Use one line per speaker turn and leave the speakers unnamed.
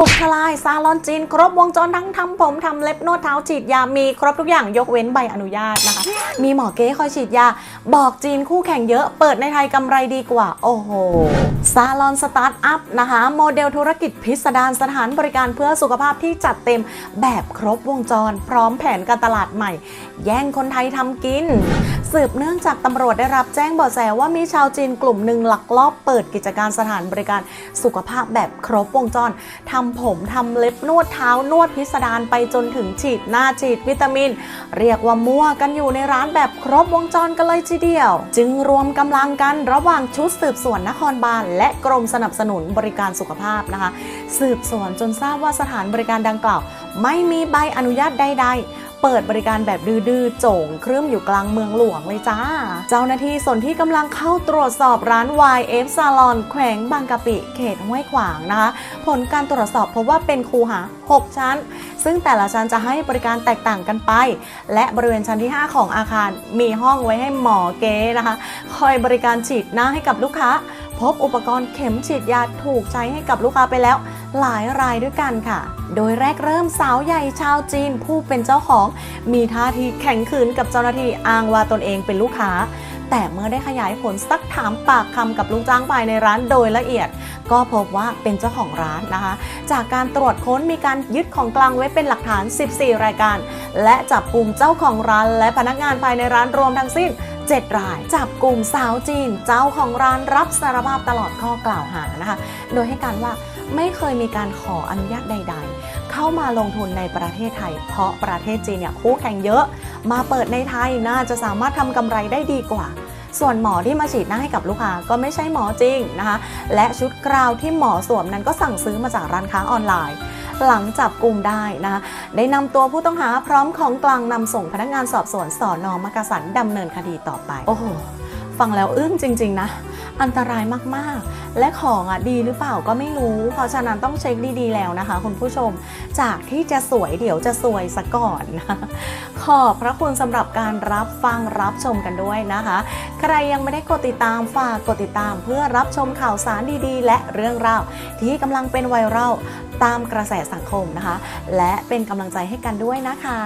บุกทลาย ซาลอนจีน ครบวงจรทั้งทำผมทำเล็บนวดเท้าฉีดยามีครบทุกอย่างยกเว้นใบอนุญาตนะคะ มีหมอเก๊คอยฉีดยา บอกจีนคู่แข่งเยอะ เปิดในไทยกำไรดีกว่า โอ้โหซาลอนสตาร์ทอัพนะคะ โมเดลธุรกิจพิสดารสถานบริการเพื่อสุขภาพที่จัดเต็มแบบครบวงจร พร้อมแผนการตลาดใหม่ แย่งคนไทยทำกิน สืบเนื่องจากตำรวจได้รับแจ้งเบาะแสว่ามีชาวจีนกลุ่มหนึ่งลักลอบเปิดกิจการสถานบริการสุขภาพแบบครบวงจรทำผมทำเล็บนวดเท้านวดพิสดารไปจนถึงฉีดหน้าฉีดวิตามิน เรียกว่ามั่วกันอยู่ในร้านแบบครบวงจรกันเลยทีเดียว จึงรวมกำลังกันระหว่างชุดสืบสวนนครบาล และกรมสนับสนุนบริการสุขภาพนะคะ สืบสวนจนทราบว่าสถานบริการดังกล่าว ไม่มีใบอนุญาตใด ๆ เปิดบริการแบบดื้อๆโจ่งครึ่มอยู่กลางเมืองหลวงเลยจ้า เจ้าหน้าที่ส่วนที่กำลังเข้าตรวจสอบร้าน YF Salon แขวงบางกะปิ เขตห้วยขวางนะคะ ผลการตรวจสอบพบว่าเป็นคูหา 6 ชั้น ซึ่งแต่ละชั้นจะให้บริการแตกต่างกันไป และบริเวณชั้นที่ 5 ของอาคาร มีห้องไว้ให้หมอเก๊นะคะ คอยบริการฉีดหน้าให้กับลูกค้า พบอุปกรณ์เข็มฉีดยาถูกใช้ให้กับลูกค้าไปแล้ว หลายรายด้วยกันค่ะ โดยแรกเริ่มสาวใหญ่ชาวจีนผู้เป็นเจ้าของ มีท่าทีแข็งขืนกับเจ้าหน้าที่อ้างว่าตนเองเป็นลูกค้า แต่เมื่อได้ขยายผลซักถามปากคำกับลูกจ้างภายในร้านโดยละเอียด ก็พบว่าเป็นเจ้าของร้านนะคะ จากการตรวจค้นมีการยึดของกลางไว้เป็นหลักฐาน 14 รายการ และจับกลุ่มเจ้าของร้านและพนักงานภายในร้านรวมทั้งสิ้น 7 ราย จับกลุ่มสาวจีน เจ้าของร้านรับสารภาพตลอดข้อกล่าวหานะคะ โดยให้การว่าไม่เคยมีการขออนุญาตใด ๆ เข้ามาลงทุนในประเทศไทย เพราะประเทศจีนเนี่ยคู่แข่งเยอะ มาเปิดในไทยน่าจะสามารถทำกำไรได้ดีกว่าส่วนหมอที่มาฉีดหน้าให้กับลูกค้าก็ไม่ใช่หมอจริงนะคะ และชุดกราวที่หมอสวมนั้นก็สั่งซื้อมาจากร้านค้าออนไลน์ หลังจับกลุ่มได้นะคะได้นำตัวผู้ต้องหาพร้อมของกลางนำส่งพนักงานสอบสวนสอนอมักกะสันดำเนินคดีต่อไป โอ้โห ฟังแล้วอึ้งจริง ๆ นะ อันตรายมากๆ และของอะดีหรือเปล่าก็ไม่รู้ เพราะฉะนั้นต้องเช็คดีๆแล้วนะคะ คุณผู้ชม จากที่จะสวยเดี๋ยวจะสวยซะก่อนนะขอบพระคุณสำหรับการรับฟังรับชมกันด้วยนะคะ ใครยังไม่ได้กดติดตามฝากกดติดตามเพื่อรับชมข่าวสารดีๆ และเรื่องราวที่กำลังเป็นไวรัลตามกระแสสังคมนะคะ และเป็นกำลังใจให้กันด้วยนะคะ